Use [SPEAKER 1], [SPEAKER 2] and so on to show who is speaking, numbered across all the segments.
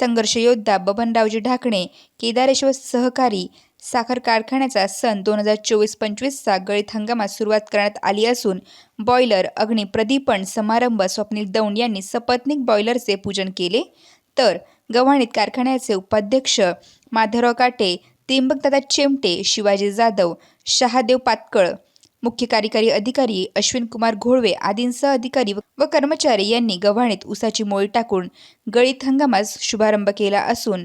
[SPEAKER 1] संघर्ष योद्धा बबनरावजी ढाकणे केदारेश्वर सहकारी साखर कारखान्याचा सन दोन हजार चोवीस पंचवीसचा गळीत हंगामात सुरुवात करण्यात आली असून बॉयलर अग्नी प्रदीपन समारंभ स्वप्नील दौंड यांनी सपत्निक बॉयलरचे पूजन केले. तर गव्हाणीत कारखान्याचे उपाध्यक्ष माधवराव काटे त्रिंबकदादा चिमटे शिवाजी जाधव शहादेव पातकळ मुख्य कार्यकारी अधिकारी अश्विन कुमार घोळवे आदींसह अधिकारी व कर्मचारी यांनी गव्हाणीत ऊसाची मोळी टाकून गळीत हंगामास शुभारंभ केला असून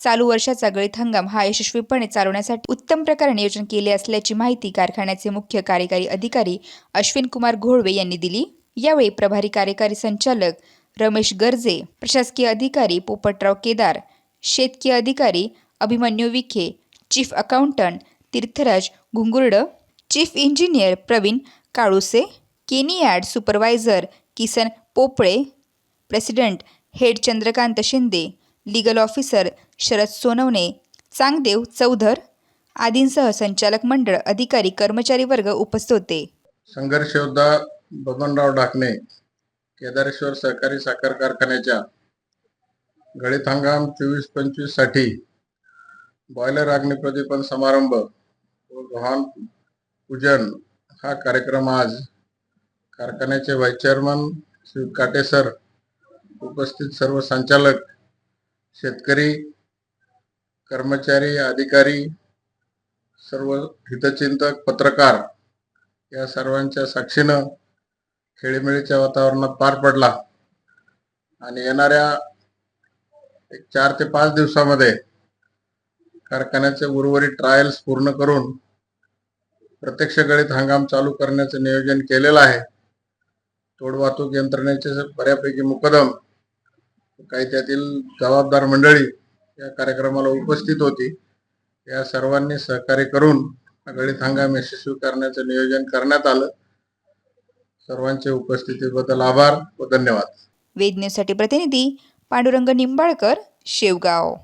[SPEAKER 1] चालू वर्षाचा गळीत हंगाम हा यशस्वीपणे चालवण्यासाठी उत्तम प्रकारे नियोजन केले असल्याची माहिती कारखान्याचे मुख्य कार्यकारी अधिकारी अश्विन कुमार घोळवे यांनी दिली. यावेळी प्रभारी कार्यकारी संचालक रमेश गर्जे प्रशासकीय अधिकारी पोपटराव केदार शेतकीय अधिकारी Abhimanyu Vikhe chief accountant Tirthraj Ghungurd chief engineer Pravin Kaluse cane yard supervisor Kisan Popale president head Chandrakant Shinde legal officer Sharad Sonawane Changdev Chaudhar आदींसह संचालक मंडळ अधिकारी कर्मचारी वर्ग उपस्थित होते.
[SPEAKER 2] संघर्ष योद्धा बबनराव ढाकणे केदारेश्वर सहकारी साखर कारखान्याच्या गळीत हंगाम चोवीस पंचवीससाठी बॉयलर अग्निप्रदीपन समारंभ व गव्हाण पूजन. हा कार्यक्रम आज कारखान्याचे व्हाईस चेअरमन श्री काटे सर उपस्थित सर्व संचालक शेतकरी कर्मचारी अधिकारी सर्व हितचिंतक पत्रकार या सर्वांच्या साक्षीनं खेळीमेळीच्या वातावरणात पार पडला. आणि येणाऱ्या एक चार ते पाच दिवसामध्ये कारखान्याचे उर्वरित ट्रायल्स पूर्ण करून प्रत्यक्ष गळीत हंगाम चालू करण्याचं नियोजन केलेलं आहे. तोड वाहतूक यंत्रणेचे बऱ्यापैकी मुकदम काही त्यातील जबाबदार मंडळी या कार्यक्रमाला उपस्थित होती. या सर्वांनी सहकार्य करून गळीत हंगाम यशस्वी करण्याचं नियोजन करण्यात आलं. सर्वांचे उपस्थितीबद्दल आभार व धन्यवाद.
[SPEAKER 1] वेद न्यूजसाठी प्रतिनिधी पांडुरंग निंबाळकर शेवगाव.